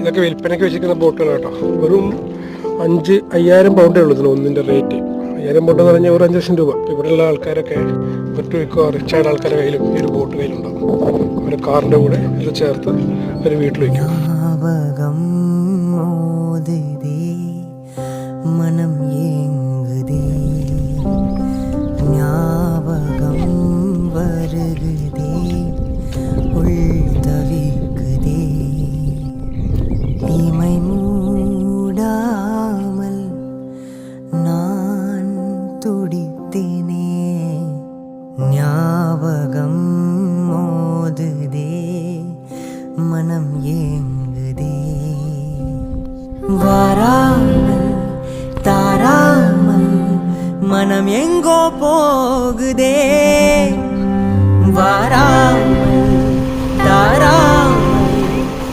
ഇതൊക്കെ വിൽപ്പനയ്ക്ക് വെച്ചിരിക്കുന്ന ബോട്ടുകൾ കേട്ടോ. വെറും അഞ്ച് അയ്യായിരം പൗണ്ടേ ഉള്ളൂ ഇതിന് ഒന്നിന്റെ റേറ്റ്. അയ്യായിരം പൗണ്ട് എന്ന് പറഞ്ഞാൽ ഒരു അഞ്ച് ലക്ഷം രൂപ. ഇവിടെയുള്ള ആൾക്കാരൊക്കെ ഒറ്റ റിച്ച് ആയ ആൾക്കാരെ കയ്യിലും ഈ ഒരു ബോട്ട് കയ്യിലുണ്ടാവും. ഒരു കാറിന്റെ കൂടെ ഇത് ചേർത്ത് ഒരു വീട്ടിൽ വയ്ക്കും. മനം துடித்தேனே ஞாபகம் மோதுதே மனம் ஏங்குதே. வாராமல் தாராமல் மனம் எங்கோ போகுதே. வாராமல்